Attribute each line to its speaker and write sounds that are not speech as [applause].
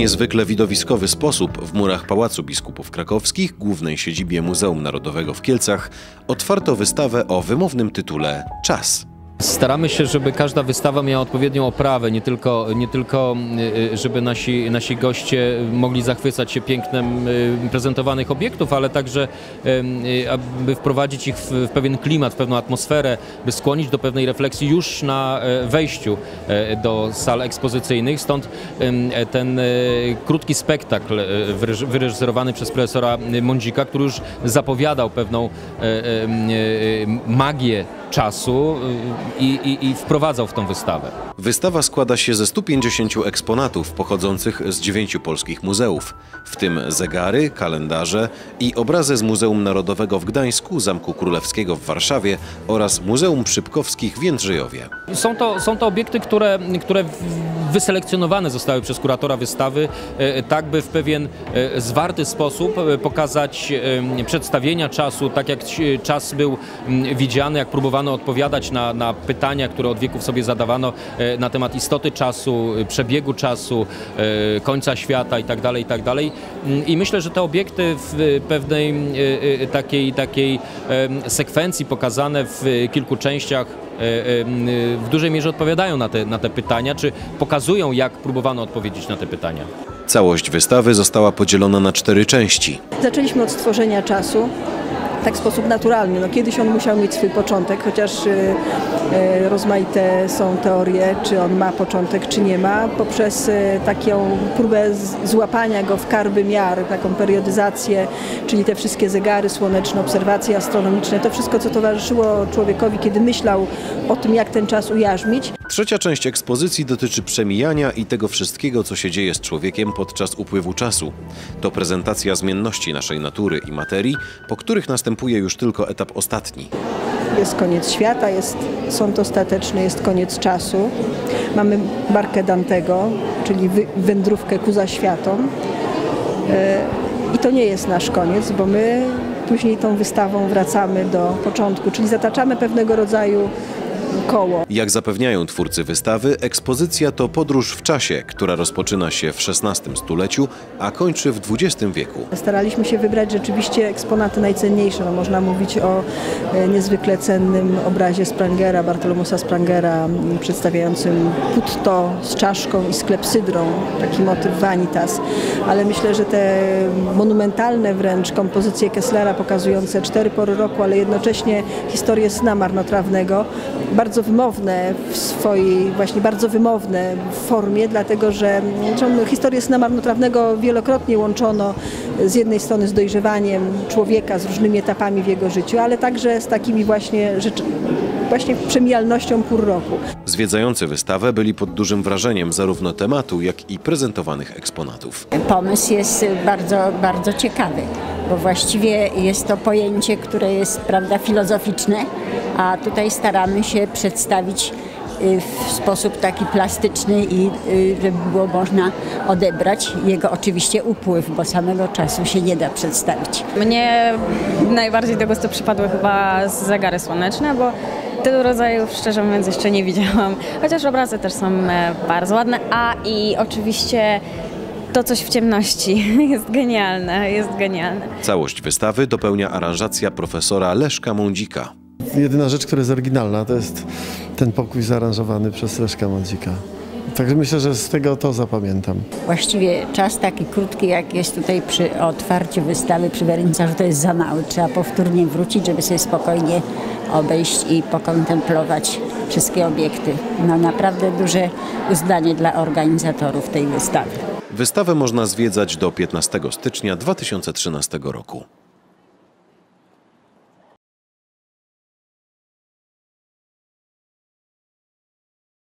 Speaker 1: niezwykle widowiskowy sposób w murach Pałacu Biskupów Krakowskich, głównej siedzibie Muzeum Narodowego w Kielcach, otwarto wystawę o wymownym tytule Czas.
Speaker 2: Staramy się, żeby każda wystawa miała odpowiednią oprawę, nie tylko, nie tylko y, żeby nasi, nasi goście mogli zachwycać się pięknem y, prezentowanych obiektów, ale także y, aby wprowadzić ich w, pewien klimat, w pewną atmosferę, by skłonić do pewnej refleksji już na e, wejściu e, do sal ekspozycyjnych. Stąd ten e, krótki spektakl wyreżyserowany przez profesora Mądzika, który już zapowiadał pewną magię czasu y, i, i, i wprowadzał w tą wystawę.
Speaker 1: Wystawa składa się ze 150 eksponatów pochodzących z dziewięciu polskich muzeów, w tym zegary, kalendarze i obrazy z Muzeum Narodowego w Gdańsku, Zamku Królewskiego w Warszawie oraz Muzeum Szybkowskich w Jędrzejowie.
Speaker 2: Są to, są to obiekty, które, które wyselekcjonowane zostały przez kuratora wystawy, e, tak by w pewien e, zwarty sposób e, pokazać przedstawienia czasu, tak jak czas był widziany, jak próbowano odpowiadać na, na pytania, które od wieków sobie zadawano na temat istoty czasu, przebiegu czasu, końca świata itd. Tak itd. Tak mm, I myślę, że te obiekty w pewnej takiej, takiej sekwencji pokazane w kilku częściach w dużej mierze odpowiadają na te, na te pytania, czy pokazują, jak próbowano odpowiedzieć na te pytania.
Speaker 1: Całość wystawy została podzielona na cztery części.
Speaker 3: Zaczęliśmy od stworzenia czasu, tak w sposób naturalny. No, kiedyś on musiał mieć swój początek, chociaż y, y, rozmaite są teorie, czy on ma początek, czy nie ma, poprzez y, taką próbę złapania go w karby miar, taką periodyzację, czyli te wszystkie zegary słoneczne, obserwacje astronomiczne, to wszystko, co towarzyszyło człowiekowi, kiedy myślał o tym, jak ten czas ujarzmić.
Speaker 1: Trzecia część ekspozycji dotyczy przemijania i tego wszystkiego, co się dzieje z człowiekiem podczas upływu czasu. To prezentacja zmienności naszej natury i materii, po których następuje już tylko etap ostatni.
Speaker 3: Jest koniec świata, jest sąd ostateczny, jest koniec czasu. Mamy barkę Dantego, czyli wędrówkę ku zaświatom. E, I to nie jest nasz koniec, bo my później tą wystawą wracamy do początku, czyli zataczamy pewnego rodzaju koło.
Speaker 1: Jak zapewniają twórcy wystawy, ekspozycja to podróż w czasie, która rozpoczyna się w XVI stuleciu, a kończy w XX wieku.
Speaker 3: Staraliśmy się wybrać rzeczywiście eksponaty najcenniejsze. No, można mówić o e, niezwykle cennym obrazie Sprangera, Bartolomusa Sprangera, przedstawiającym putto z czaszką i z klepsydrą, taki motyw vanitas. Ale myślę, że te monumentalne wręcz kompozycje Kesslera pokazujące cztery pory roku, ale jednocześnie historię sna marnotrawnego, bardzo wymowne w swojej, właśnie bardzo wymowne w formie, dlatego że historię sna marnotrawnego wielokrotnie łączono z jednej strony z dojrzewaniem człowieka, z różnymi etapami w jego życiu, ale także z takimi właśnie rzeczy, właśnie przemijalnością pór roku.
Speaker 1: Zwiedzający wystawę byli pod dużym wrażeniem zarówno tematu, jak i prezentowanych eksponatów.
Speaker 4: Pomysł jest bardzo, bardzo ciekawy, bo właściwie jest to pojęcie, które jest prawda, filozoficzne, a tutaj staramy się przedstawić y, w sposób taki plastyczny i y, żeby było można odebrać jego oczywiście upływ, bo samego czasu się nie da przedstawić.
Speaker 5: Mnie najbardziej do gustu przypadły chyba zegary słoneczne, bo tego rodzaju szczerze mówiąc jeszcze nie widziałam, chociaż obrazy też są e, bardzo ładne, a i oczywiście to coś w ciemności [laughs] jest genialne, jest genialne.
Speaker 1: Całość wystawy dopełnia aranżacja profesora Leszka Mądzika.
Speaker 6: Jedyna rzecz, która jest oryginalna, to jest ten pokój zaaranżowany przez Leszka Mądzika. Także myślę, że z tego to zapamiętam.
Speaker 4: Właściwie czas taki krótki, jak jest tutaj przy otwarciu wystawy przy Wernicarzu, to jest za mały. Trzeba powtórnie wrócić, żeby sobie spokojnie obejść i pokontemplować wszystkie obiekty. No naprawdę duże uznanie dla organizatorów tej wystawy.
Speaker 1: Wystawę można zwiedzać do 15 stycznia 2013 roku.